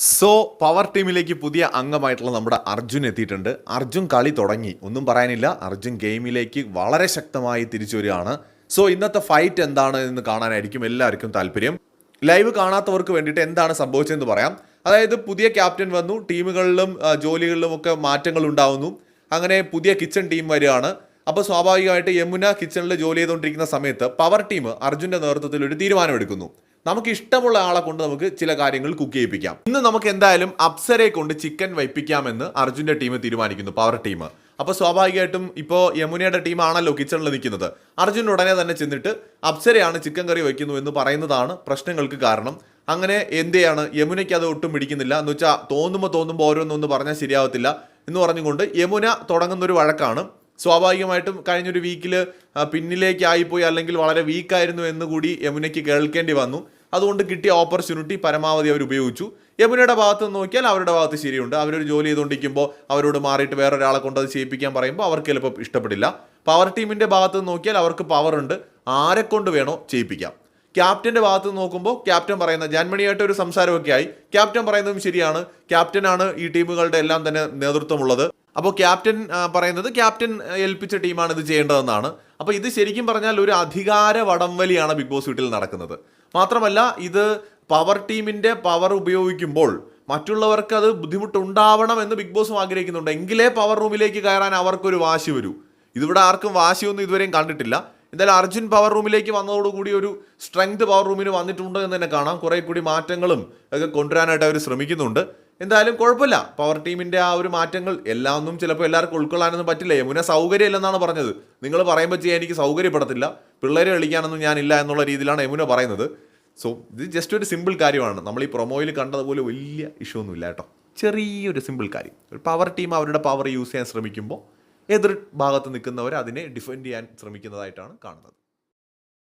So power ടീമിലേക്ക് പുതിയ അംഗമായിട്ടുള്ള നമ്മുടെ അർജുൻ എത്തിയിട്ടുണ്ട്. അർജുൻ കളി തുടങ്ങി. ഒന്നും പറയാനില്ല. അർജുൻ ഗെയിമിലേക്ക് വളരെ ശക്തമായി തിരിച്ചു വരികയാണ് സോ ഇന്നത്തെ ഫൈറ്റ് എന്താണ് എന്ന് കാണാനായിരിക്കും എല്ലാവർക്കും താല്പര്യം. ലൈവ് കാണാത്തവർക്ക് വേണ്ടിയിട്ട് എന്താണ് സംഭവിച്ചതെന്ന് പറയാം. അതായത് പുതിയ ക്യാപ്റ്റൻ വന്നു. ടീമുകളിലും ജോലികളിലും ഒക്കെ മാറ്റങ്ങൾ ഉണ്ടാവുന്നു. അങ്ങനെ പുതിയ കിച്ചൺ ടീം വരികയാണ്. അപ്പോൾ സ്വാഭാവികമായിട്ട് യമുന കിച്ചണിൽ ജോലി ചെയ്തുകൊണ്ടിരിക്കുന്ന സമയത്ത് പവർ ടീം അർജുന്റെ നേതൃത്വത്തിൽ ഒരു തീരുമാനമെടുക്കുന്നു. നമുക്ക് ഇഷ്ടമുള്ള ആളെ കൊണ്ട് നമുക്ക് ചില കാര്യങ്ങൾ കുക്ക് ചെയ്യിപ്പിക്കാം. ഇന്ന് നമുക്ക് എന്തായാലും അപ്സരെ കൊണ്ട് ചിക്കൻ വയ്പ്പിക്കാമെന്ന് അർജുന്റെ ടീം തീരുമാനിക്കുന്നു പവർ ടീം അപ്പോൾ സ്വാഭാവികമായിട്ടും ഇപ്പോൾ യമുനയുടെ ടീമാണല്ലോ കിച്ചണിൽ നിൽക്കുന്നത്. അർജുൻ ഉടനെ തന്നെ ചെന്നിട്ട് അപ്സരയാണ് ചിക്കൻ കറി വയ്ക്കുന്നു എന്ന് പറയുന്നതാണ് പ്രശ്നങ്ങൾക്ക് കാരണം. അങ്ങനെ എന്തെയാണ്? യമുനയ്ക്ക് അത് ഒട്ടും പിടിക്കുന്നില്ല. എന്ന് വെച്ചാൽ തോന്നുമ്പോൾ തോന്നുമ്പോൾ ഓരോന്നൊന്നും പറഞ്ഞാൽ ശരിയാവത്തില്ല എന്ന് പറഞ്ഞുകൊണ്ട് യമുന തുടങ്ങുന്നൊരു വഴക്കാണ് സ്വാഭാവികമായിട്ടും കഴിഞ്ഞൊരു വീക്കിൽ പിന്നിലേക്കായിപ്പോയി അല്ലെങ്കിൽ വളരെ വീക്കായിരുന്നു എന്ന് കൂടി യമുനയ്ക്ക് കേൾക്കേണ്ടി വന്നു. അതുകൊണ്ട് കിട്ടിയ ഓപ്പർച്യൂണിറ്റി പരമാവധി അവർ ഉപയോഗിച്ചു. യമുനയുടെ ഭാഗത്ത് നിന്ന് നോക്കിയാൽ അവരുടെ ഭാഗത്ത് ശരിയുണ്ട്. അവരൊരു ജോലി ചെയ്തുകൊണ്ടിരിക്കുമ്പോൾ അവരോട് മാറിയിട്ട് വേറൊരാളെ കൊണ്ട് അത് ചെയ്യിപ്പിക്കാൻ പറയുമ്പോൾ അവർക്ക് ചിലപ്പോൾ ഇഷ്ടപ്പെടില്ല. പവർ ടീമിന്റെ ഭാഗത്ത് നിന്ന് നോക്കിയാൽ അവർക്ക് പവർ ഉണ്ട്. ആരെ കൊണ്ട് വേണോ ചെയ്യിപ്പിക്കാം. ക്യാപ്റ്റന്റെ ഭാഗത്ത് നോക്കുമ്പോൾ ക്യാപ്റ്റൻ പറയുന്ന ജാൻമണിയായിട്ട് ഒരു സംസാരമൊക്കെ ആയി. ക്യാപ്റ്റൻ പറയുന്നതും ശരിയാണ്. ക്യാപ്റ്റനാണ് ഈ ടീമുകളുടെ എല്ലാം തന്നെ നേതൃത്വമുള്ളത്. അപ്പോൾ ക്യാപ്റ്റൻ പറയുന്നത് ക്യാപ്റ്റൻ ഏൽപ്പിച്ച ടീമാണ് ഇത് ചെയ്യേണ്ടതെന്നാണ്. അപ്പോൾ ഇത് ശരിക്കും പറഞ്ഞാൽ ഒരു അധികാര വടംവലിയാണ് ബിഗ് ബോസ് വീട്ടിൽ നടക്കുന്നത്. മാത്രമല്ല ഇത് പവർ ടീമിന്റെ പവർ ഉപയോഗിക്കുമ്പോൾ മറ്റുള്ളവർക്ക് അത് ബുദ്ധിമുട്ടുണ്ടാവണം എന്ന് ബിഗ് ബോസും ആഗ്രഹിക്കുന്നുണ്ട്. എങ്കിലേ പവർ റൂമിലേക്ക് കയറാൻ അവർക്കൊരു വാശി വരൂ. ഇതിവിടെ ആർക്കും വാശിയൊന്നും ഇതുവരെയും കണ്ടിട്ടില്ല. എന്തായാലും അർജുൻ പവർ റൂമിലേക്ക് വന്നതോടുകൂടി ഒരു സ്ട്രെങ്ത് പവർ റൂമിന് വന്നിട്ടുണ്ട് എന്ന് തന്നെ കാണാം. കുറേ കൂടി മാറ്റങ്ങളും ഒക്കെ കൊണ്ടുവരാനായിട്ട് അവർ ശ്രമിക്കുന്നുണ്ട്. എന്തായാലും കുഴപ്പമില്ല. പവർ ടീമിന്റെ ആ ഒരു മാറ്റങ്ങൾ എല്ലാം ഒന്നും ചിലപ്പോൾ എല്ലാവർക്കും ഉൾക്കൊള്ളാനൊന്നും പറ്റില്ല. യമുന സൗകര്യമില്ലെന്നാണ് പറഞ്ഞത്. നിങ്ങൾ പറയുമ്പോൾ ചെയ്യാൻ എനിക്ക് സൗകര്യപ്പെടത്തില്ല. പിള്ളേരെ കളിക്കാനൊന്നും ഞാനില്ല എന്നുള്ള രീതിയിലാണ് യമുന പറയുന്നത്. സോ ഇത് ജസ്റ്റ് ഒരു സിമ്പിൾ കാര്യമാണ്. നമ്മൾ ഈ പ്രൊമോയിൽ കണ്ടതുപോലെ വലിയ ഇഷ്യൂ ഒന്നുമില്ല കേട്ടോ. ചെറിയൊരു സിമ്പിൾ കാര്യം. ഒരു പവർ ടീം അവരുടെ പവർ യൂസ് ചെയ്യാൻ ശ്രമിക്കുമ്പോൾ എതിർ ഭാഗത്ത് നിൽക്കുന്നവർ അതിനെ ഡിഫെൻഡ് ചെയ്യാൻ ശ്രമിക്കുന്നതായിട്ടാണ് കാണുന്നത്.